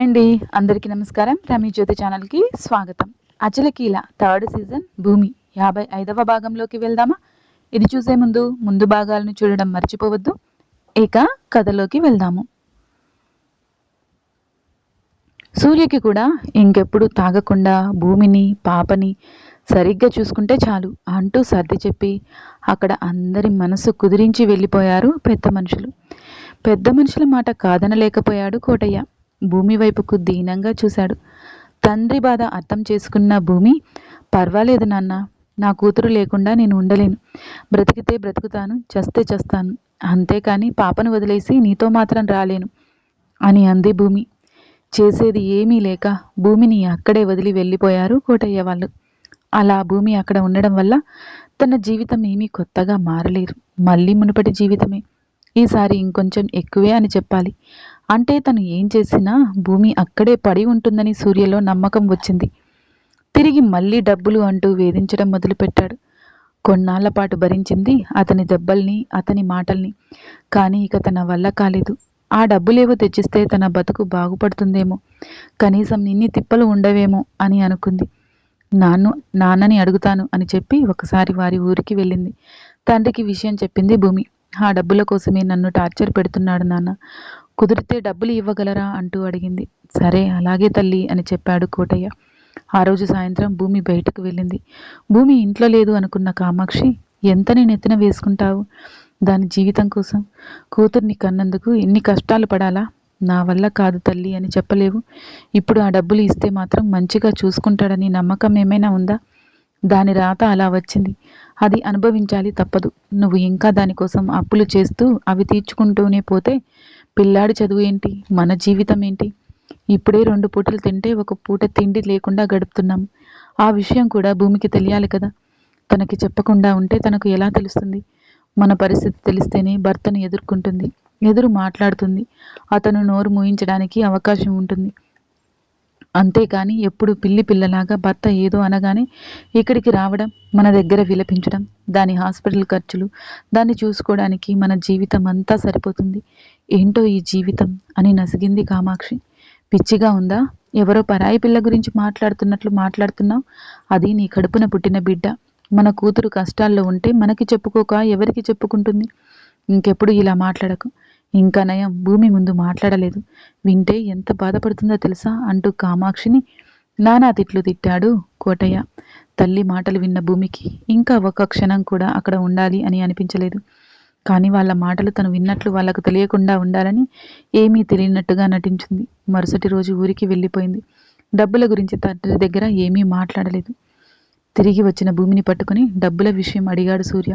అండి అందరికీ నమస్కారం. రమీ జ్యోతి ఛానల్కి స్వాగతం. అచలకీల థర్డ్ సీజన్ భూమి యాభై ఐదవ భాగంలోకి వెళ్దామా? ఇది చూసే ముందు ముందు భాగాలను చూడడం మర్చిపోవద్దు. ఇక కథలోకి వెళ్దాము. సూర్యకి కూడా ఇంకెప్పుడు తాగకుండా భూమిని పాపని సరిగ్గా చూసుకుంటే చాలు అంటూ సర్ది చెప్పి అక్కడ అందరి మనసు కుదిరించి వెళ్ళిపోయారు పెద్ద మనుషులు. పెద్ద మనుషుల మాట కాదనలేకపోయాడు కోటయ్య. భూమి వైపుకు దీనంగా చూశాడు. తండ్రి బాధ అర్థం చేసుకున్న భూమి పర్వాలేదు నాన్న నా కూతురు లేకుండా నేను ఉండలేను. బ్రతికితే బ్రతుకుతాను చస్తే చస్తాను. అంతేకాని పాపను వదిలేసి నీతో మాత్రం రాలేను అని అంది భూమి. చేసేది ఏమీ లేక భూమిని అక్కడే వదిలి వెళ్ళిపోయారు కోటయ్య వాళ్ళు. అలా భూమి అక్కడ ఉండడం వల్ల తన జీవితం ఏమీ కొత్తగా మారలేదు. మళ్ళీ మునుపటి జీవితమే. ఈసారి ఇంకొంచెం ఎక్కువే అని చెప్పాలి. అంటే తను ఏం చేసినా భూమి అక్కడే పడి ఉంటుందని సూర్యలో నమ్మకం వచ్చింది. తిరిగి మళ్ళీ డబ్బులు అంటూ వేధించడం మొదలుపెట్టాడు. కొన్నాళ్ళ పాటు భరించింది అతని దెబ్బల్ని అతని మాటల్ని. కానీ ఇక తన వల్ల కాలేదు. ఆ డబ్బులేవో తెచ్చిస్తే తన బతుకు బాగుపడుతుందేమో. కనీసం ఇన్ని తిప్పలు ఉండవేమో అని అనుకుంది. నాన్ను నాన్నని అడుగుతాను అని చెప్పి ఒకసారి వారి ఊరికి వెళ్ళింది. తండ్రికి విషయం చెప్పింది భూమి. ఆ డబ్బుల కోసమే నన్ను టార్చర్ పెడుతున్నాడు నాన్న. కుదిరితే డబ్బులు ఇవ్వగలరా? అంటూ అడిగింది. సరే అలాగే తల్లి అని చెప్పాడు కోటయ్య. ఆ రోజు సాయంత్రం భూమి బయటకు వెళ్ళింది. భూమి ఇంట్లో లేదు అనుకున్న కామాక్షి ఎంత నేను ఎత్తున వేసుకుంటావు? దాని జీవితం కోసం కూతుర్ని కన్నందుకు ఎన్ని కష్టాలు పడాలా? నా వల్ల కాదు తల్లి అని చెప్పలేవు. ఇప్పుడు ఆ డబ్బులు ఇస్తే మాత్రం మంచిగా చూసుకుంటాడని నమ్మకం ఏమైనా ఉందా? దాని రాత అలా వచ్చింది. అది అనుభవించాలి తప్పదు. నువ్వు ఇంకా దానికోసం అప్పులు చేస్తూ అవి తీర్చుకుంటూనే పోతే పిల్లాడి చదువు ఏంటి? మన జీవితం ఏంటి? ఇప్పుడే రెండు పూటలు తింటే ఒక పూట తిండి లేకుండా గడుపుతున్నాం. ఆ విషయం కూడా భూమికి తెలియాలి కదా. తనకి చెప్పకుండా ఉంటే తనకు ఎలా తెలుస్తుంది? మన పరిస్థితి తెలిస్తేనే భర్తను ఎదుర్కొంటుంది ఎదురు మాట్లాడుతుంది. అతను నోరు మూయించడానికి అవకాశం ఉంటుంది. అంతేకాని ఎప్పుడు పిల్లి పిల్లలాగా భర్త ఏదో అనగానే ఇక్కడికి రావడం మన దగ్గర విలపించడం దాని హాస్పిటల్ ఖర్చులు దాన్ని చూసుకోవడానికి మన జీవితం అంతా సరిపోతుంది. ఏంటో ఈ జీవితం అని నసిగింది కామాక్షి. పిచ్చిగా ఉందా? ఎవరో పరాయి పిల్ల గురించి మాట్లాడుతున్నట్లు మాట్లాడుతున్నావు? అది నీ కడుపున పుట్టిన బిడ్డ. మన కూతురు కష్టాల్లో ఉంటే మనకి చెప్పుకోక ఎవరికి చెప్పుకుంటుంది? ఇంకెప్పుడు ఇలా మాట్లాడకు. ఇంకా నయం భూమి ముందు మాట్లాడలేదు. వింటే ఎంత బాధపడుతుందో తెలుసా అంటూ కామాక్షిని. నానా తిట్లు తిట్టాడు కోటయ్య. తల్లి మాటలు విన్న భూమికి ఇంకా ఒక క్షణం కూడా అక్కడ ఉండాలి అని అనిపించలేదు. కానీ వాళ్ళ మాటలు తను విన్నట్లు వాళ్ళకు తెలియకుండా ఉండాలని ఏమీ తెలియనట్టుగా నటించింది. మరుసటి రోజు ఊరికి వెళ్ళిపోయింది. డబ్బుల గురించి తండ్రి దగ్గర ఏమీ మాట్లాడలేదు. తిరిగి వచ్చిన భూమిని పట్టుకుని డబ్బుల విషయం అడిగాడు సూర్య.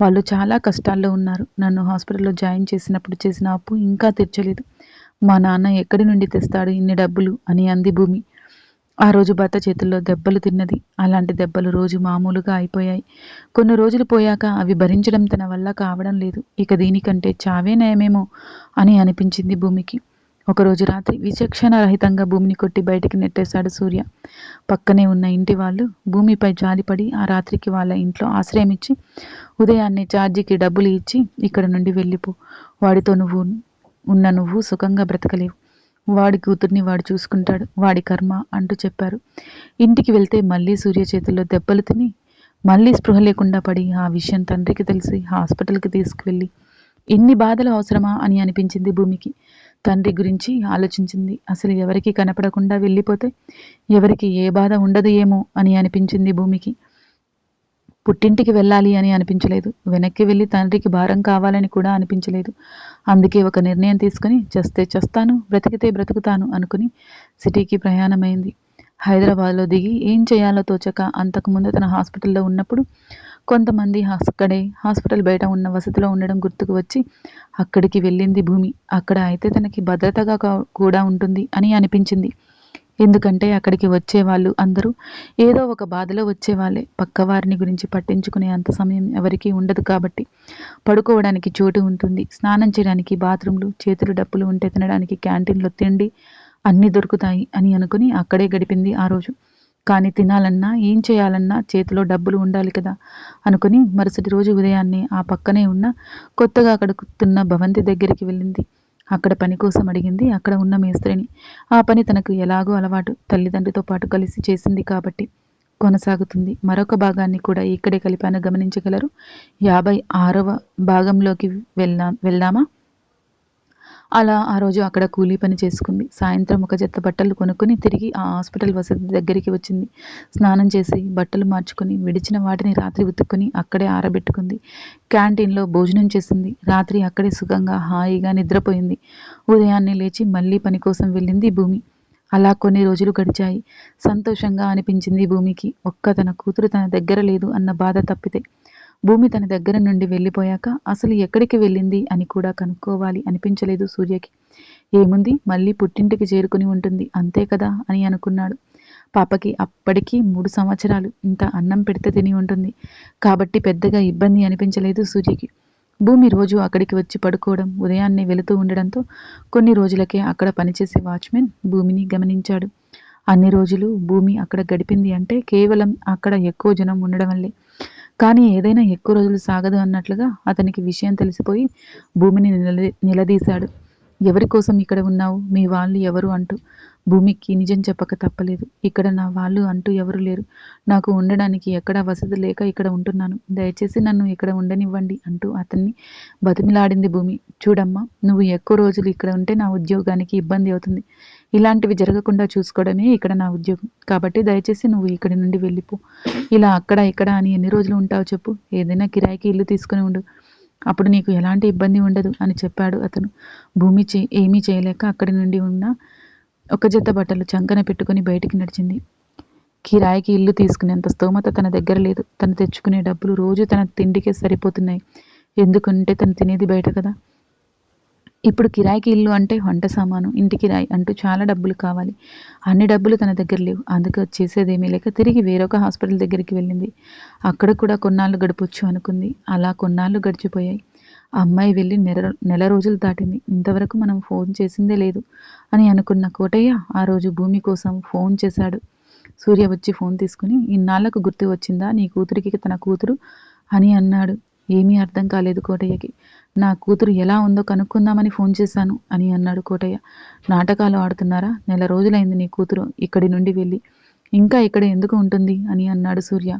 వాళ్ళు చాలా కష్టాల్లో ఉన్నారు. నన్ను హాస్పిటల్లో జాయిన్ చేసినప్పుడు చేసిన అప్పు ఇంకా తీర్చలేదు. మా నాన్న ఎక్కడి నుండి తెస్తాడు ఇన్ని డబ్బులు అని అంది భూమి. ఆ రోజు భర్త చేతుల్లో దెబ్బలు తిన్నది. అలాంటి దెబ్బలు రోజు మామూలుగా అయిపోయాయి. కొన్ని రోజులు పోయాక అవి భరించడం తన వల్ల కావడం లేదు. ఇక దీనికంటే చావే నయమేమో అని అనిపించింది భూమికి. ఒకరోజు రాత్రి విచక్షణ రహితంగా భూమిని కొట్టి బయటికి నెట్టేశాడు సూర్య. పక్కనే ఉన్న ఇంటి వాళ్ళు భూమిపై జాలిపడి ఆ రాత్రికి వాళ్ళ ఇంట్లో ఆశ్రయం ఇచ్చి ఉదయాన్నే ఛార్జీకి డబ్బులు ఇచ్చి ఇక్కడ నుండి వెళ్ళిపో. వాడితో నువ్వు ఉన్న నువ్వు సుఖంగా బ్రతకలేవు. వాడి కూతుర్ని వాడు చూసుకుంటాడు వాడి కర్మ అంటూ చెప్పారు. ఇంటికి వెళ్తే మళ్ళీ సూర్య చేతుల్లో దెబ్బలు తిని మళ్ళీ స్పృహ లేకుండా పడి ఆ విషయం తండ్రికి తెలిసి హాస్పిటల్కి తీసుకువెళ్ళి ఇన్ని బాధలు అవసరమా? అని అనిపించింది భూమికి. తండ్రి గురించి ఆలోచించింది. అసలు ఎవరికి కనపడకుండా వెళ్ళిపోతే ఎవరికి ఏ బాధ ఉండదు ఏమో? అని అనిపించింది భూమికి. పుట్టింటికి వెళ్ళాలి అని అనిపించలేదు. వెనక్కి వెళ్ళి తండ్రికి భారం కావాలని కూడా అనిపించలేదు. అందుకే ఒక నిర్ణయం తీసుకుని చస్తే చస్తాను బ్రతికితే బ్రతుకుతాను అనుకుని సిటీకి ప్రయాణమైంది. హైదరాబాద్లో దిగి ఏం చేయాలో తోచక అంతకుముందు తన హాస్పిటల్లో ఉన్నప్పుడు కొంతమంది అక్కడే హాస్పిటల్ బయట ఉన్న వసతిలో ఉండడం గుర్తుకు వచ్చి అక్కడికి వెళ్ళింది భూమి. అక్కడ అయితే తనకి భద్రతగా కా- కూడా ఉంటుంది అని అనిపించింది. ఎందుకంటే అక్కడికి వచ్చేవాళ్ళు అందరూ ఏదో ఒక బాధలో వచ్చేవాళ్ళే. పక్కవారిని గురించి పట్టించుకునే అంత సమయం ఎవరికీ ఉండదు కాబట్టి పడుకోవడానికి చోటు ఉంటుంది. స్నానం చేయడానికి బాత్రూమ్లు చేతులు డప్పులు ఉంటే తినడానికి క్యాంటీన్లో తిండి అన్నీ దొరుకుతాయి అని అనుకుని అక్కడే గడిపింది ఆ రోజు. కానీ తినాలన్నా ఏం చేయాలన్నా చేతిలో డబ్బులు ఉండాలి కదా అనుకుని మరుసటి రోజు ఉదయాన్నే ఆ పక్కనే ఉన్న కొత్తగా కడుకుతున్న భవంతి దగ్గరికి వెళ్ళింది. అక్కడ పని కోసం అడిగింది. అక్కడ ఉన్న మేస్త్రిని. ఆ పని తనకు ఎలాగో అలవాటు. తల్లిదండ్రితో పాటు కలిసి చేసింది కాబట్టి కొనసాగుతుంది. మరొక భాగాన్ని కూడా ఇక్కడే కలిపాను గమనించగలరు. యాభై ఆరవ భాగంలోకి వెళ్దాం వెళ్దామా? అలా ఆ రోజు అక్కడ కూలీ పని చేసుకుంది. సాయంత్రం ఒక జత బట్టలు కొనుక్కుని తిరిగి ఆ హాస్పిటల్ వసతి దగ్గరికి వచ్చింది. స్నానం చేసి బట్టలు మార్చుకుని విడిచిన వాటిని రాత్రి ఉతుక్కుని అక్కడే ఆరబెట్టుకుంది. క్యాంటీన్లో భోజనం చేసింది. రాత్రి అక్కడే సుఖంగా హాయిగా నిద్రపోయింది. ఉదయాన్నే లేచి మళ్ళీ పని కోసం వెళ్ళింది భూమి. అలా కొన్ని రోజులు గడిచాయి. సంతోషంగా అనిపించింది భూమికి. ఒక్క తన కూతురు తన దగ్గర లేదు అన్న బాధ తప్పితే భూమి తన దగ్గర నుండి వెళ్ళిపోయాక అసలు ఎక్కడికి వెళ్ళింది అని కూడా కనుక్కోవాలి అనిపించలేదు సూర్యకి. ఏముంది? మళ్ళీ పుట్టింటికి చేరుకుని ఉంటుంది. అంతే కదా అని అనుకున్నాడు. పాపకి అప్పటికి మూడు సంవత్సరాలు. ఇంత అన్నం పెడితే తిని ఉంటుంది. కాబట్టి పెద్దగా ఇబ్బంది అనిపించలేదు సూర్యకి. భూమి రోజు అక్కడికి వచ్చి పడుకోవడం ఉదయాన్నే వెళుతూ ఉండడంతో కొన్ని రోజులకే అక్కడ పనిచేసే వాచ్మెన్ భూమిని గమనించాడు. అన్ని రోజులు భూమి అక్కడ గడిపింది అంటే కేవలం అక్కడ ఎక్కువ జనం ఉండడం వల్లే. కానీ ఏదైనా ఎక్కువ రోజులు సాగదు అన్నట్లుగా అతనికి విషయం తెలిసిపోయి భూమిని నిలదీశాడు. ఎవరి కోసం ఇక్కడ ఉన్నావు? మీ వాళ్ళు ఎవరు? అంటూ భూమికి నిజం చెప్పక తప్పలేదు. ఇక్కడ నా వాళ్ళు అంటూ ఎవరు లేరు. నాకు ఉండడానికి ఎక్కడ వసతి లేక ఇక్కడ ఉంటున్నాను. దయచేసి నన్ను ఇక్కడ ఉండనివ్వండి అంటూ అతన్ని బతిమిలాడింది భూమి. చూడమ్మా నువ్వు ఎక్కువ రోజులు ఇక్కడ ఉంటే నా ఉద్యోగానికి ఇబ్బంది అవుతుంది. ఇలాంటివి జరగకుండా చూసుకోవడమే ఇక్కడ నా ఉద్యోగం. కాబట్టి దయచేసి నువ్వు ఇక్కడి నుండి వెళ్ళిపో. ఇలా అక్కడ ఇక్కడ అని ఎన్ని రోజులు ఉంటావు చెప్పు. ఏదైనా కిరాయికి ఇల్లు తీసుకుని ఉండు. అప్పుడు నీకు ఎలాంటి ఇబ్బంది ఉండదు అని చెప్పాడు అతను. భూమి చే ఏమీ చేయలేక అక్కడి నుండి ఉన్న ఒక జత బట్టలు చంకన పెట్టుకుని బయటికి నడిచింది. కిరాయికి ఇల్లు తీసుకునేంత స్తోమత తన దగ్గర లేదు. తను తెచ్చుకునే డబ్బులు రోజు తన తిండికే సరిపోతున్నాయి. ఎందుకంటే తను తినేది బయట కదా. ఇప్పుడు కిరాయికి ఇల్లు అంటే వంట సామాను ఇంటి కిరాయి అంటూ చాలా డబ్బులు కావాలి. అన్ని డబ్బులు తన దగ్గర లేవు. అందుకే చేసేదేమీ లేక తిరిగి వేరొక హాస్పిటల్ దగ్గరికి వెళ్ళింది. అక్కడ కూడా కొన్నాళ్ళు గడపొచ్చు అనుకుంది. అలా కొన్నాళ్ళు గడిచిపోయాయి. అమ్మాయి వెళ్ళి నెల నెల రోజులు దాటింది. ఇంతవరకు మనం ఫోన్ చేసిందే లేదు అని అనుకున్న కోటయ్య ఆ రోజు భూమి కోసం ఫోన్ చేశాడు. సూర్య వచ్చి ఫోన్ తీసుకుని ఇన్నాళ్ళకు గుర్తు వచ్చిందా నీ కూతురికి తన కూతురు అని అన్నాడు. ఏమీ అర్థం కాలేదు కోటయ్యకి. నా కూతురు ఎలా ఉందో కనుక్కుందామని ఫోన్ చేశాను అని అన్నాడు కోటయ్య. నాటకాలు ఆడుతున్నారా? నెల రోజులైంది నీ కూతురు ఇక్కడి నుండి వెళ్ళి. ఇంకా ఇక్కడ ఎందుకు ఉంటుంది? అని అన్నాడు సూర్య.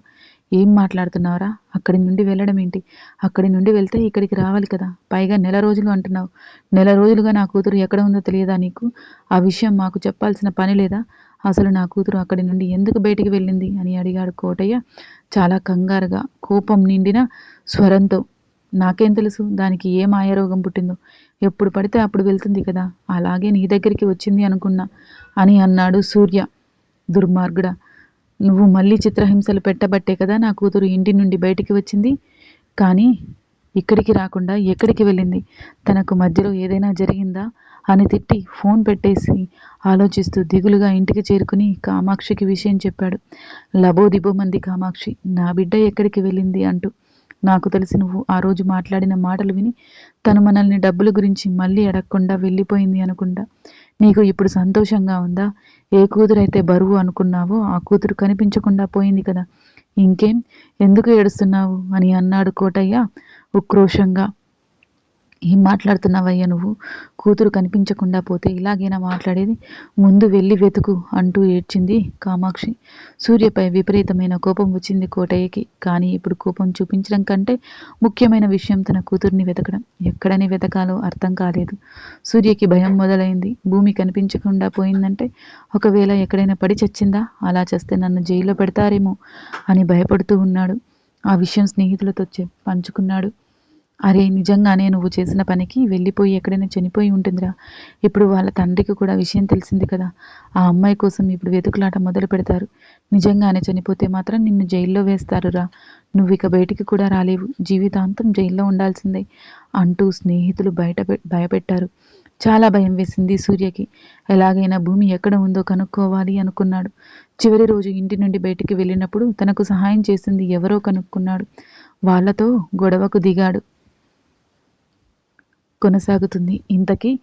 ఏం మాట్లాడుతున్నావరా? అక్కడి నుండి వెళ్ళడం ఏంటి? అక్కడి నుండి వెళ్తే ఇక్కడికి రావాలి కదా. పైగా నెల రోజులు అంటున్నావు. నెల రోజులుగా నా కూతురు ఎక్కడ ఉందో తెలియదా నీకు? ఆ విషయం మాకు చెప్పాల్సిన పని లేదా? అసలు నా కూతురు అక్కడి నుండి ఎందుకు బయటికి వెళ్ళింది అని అడిగాడు కోటయ్య చాలా కంగారుగా. కోపం నిండిన స్వరంతో నాకేం తెలుసు? దానికి ఏ మాయారోగం పుట్టిందో? ఎప్పుడు పడితే అప్పుడు వెళ్తుంది కదా? అలాగే నీ దగ్గరికి వచ్చింది అనుకున్నా అని అన్నాడు సూర్య దుర్మార్గుడా. నువ్వు మళ్ళీ చిత్రహింసలు పెట్టబట్టే కదా నా కూతురు ఇంటి నుండి బయటికి వచ్చింది? కానీ ఇక్కడికి రాకుండా ఎక్కడికి వెళ్ళింది? తనకు మధ్యలో ఏదైనా జరిగిందా? అని తిట్టి ఫోన్ పెట్టేసి ఆలోచిస్తూ దిగులుగా ఇంటికి చేరుకుని కామాక్షికి విషయం చెప్పాడు. లబోదిబోమంది కామాక్షి నా బిడ్డ ఎక్కడికి వెళ్ళింది? అంటూ. నాకు తెలిసి నువ్వు ఆ రోజు మాట్లాడిన మాటలు విని తను మనల్ని డబ్బుల గురించి మళ్ళీ అడగకుండా వెళ్ళిపోయింది అనుకుంటా. నీకు ఇప్పుడు సంతోషంగా ఉందా? ఏ కూతురైతే బరువు అనుకున్నావో ఆ కూతురు కనిపించకుండా పోయింది కదా. ఇంకేం? ఎందుకు ఏడుస్తున్నావు? అని అన్నాడు కోటయ్య ఉక్రోషంగా. ఏం మాట్లాడుతున్నావయ్యా నువ్వు? కూతురు కనిపించకుండా పోతే ఇలాగైనా మాట్లాడేది? ముందు వెళ్ళి వెతుకు అంటూ ఏడ్చింది కామాక్షి. సూర్యపై విపరీతమైన కోపం వచ్చింది కోటయ్యకి. కానీ ఇప్పుడు కోపం చూపించడం కంటే ముఖ్యమైన విషయం తన కూతుర్ని వెతకడం. ఎక్కడని వెతకాలో అర్థం కాలేదు. సూర్యకి భయం మొదలైంది. భూమి కనిపించకుండా పోయిందంటే ఒకవేళ ఎక్కడైనా పడి చచ్చిందా? అలా చేస్తే నన్ను జైల్లో పెడతారేమో అని భయపడుతూ ఉన్నాడు. ఆ విషయం స్నేహితులతో చె- పంచుకున్నాడు. అరే నిజంగానే నువ్వు చేసిన పనికి వెళ్ళిపోయి ఎక్కడైనా చనిపోయి ఉంటుందిరా. ఇప్పుడు వాళ్ళ తండ్రికి కూడా విషయం తెలిసింది కదా. ఆ అమ్మాయి కోసం ఇప్పుడు వెతుకులాట మొదలు పెడతారు. నిజంగానే చనిపోతే మాత్రం నిన్ను జైల్లో వేస్తారురా. నువ్వు ఇక బయటికి కూడా రాలేవు. జీవితాంతం జైల్లో ఉండాల్సిందే అంటూ స్నేహితులు బయట పె- భయపెట్టారు. చాలా భయం వేసింది సూర్యకి. ఎలాగైనా భూమి ఎక్కడ ఉందో కనుక్కోవాలి అనుకున్నాడు. చివరి రోజు ఇంటి నుండి బయటికి వెళ్ళినప్పుడు తనకు సహాయం చేసింది ఎవరో కనుక్కున్నాడు. వాళ్ళతో గొడవకు దిగాడు. కొనసాగుతుంది. ఇంతకీ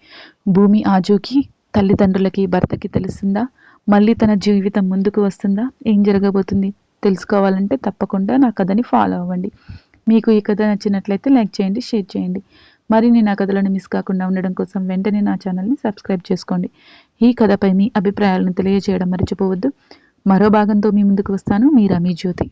భూమి ఆజూకి తల్లిదండ్రులకి భర్తకి తెలుస్తుందా? మళ్ళీ తన జీవితం ముందుకు వస్తుందా? ఏం జరగబోతుంది? తెలుసుకోవాలంటే తప్పకుండా నా కథని ఫాలో అవ్వండి. మీకు ఈ కథ నచ్చినట్లయితే లైక్ చేయండి షేర్ చేయండి. మరిన్ని నా కథలను మిస్ కాకుండా ఉండడం కోసం వెంటనే నా ఛానల్ని సబ్స్క్రైబ్ చేసుకోండి. ఈ కథపై మీ అభిప్రాయాలను తెలియజేయడం మర్చిపోవద్దు. మరో భాగంతో మీ ముందుకు వస్తాను. మీ జ్యోతి.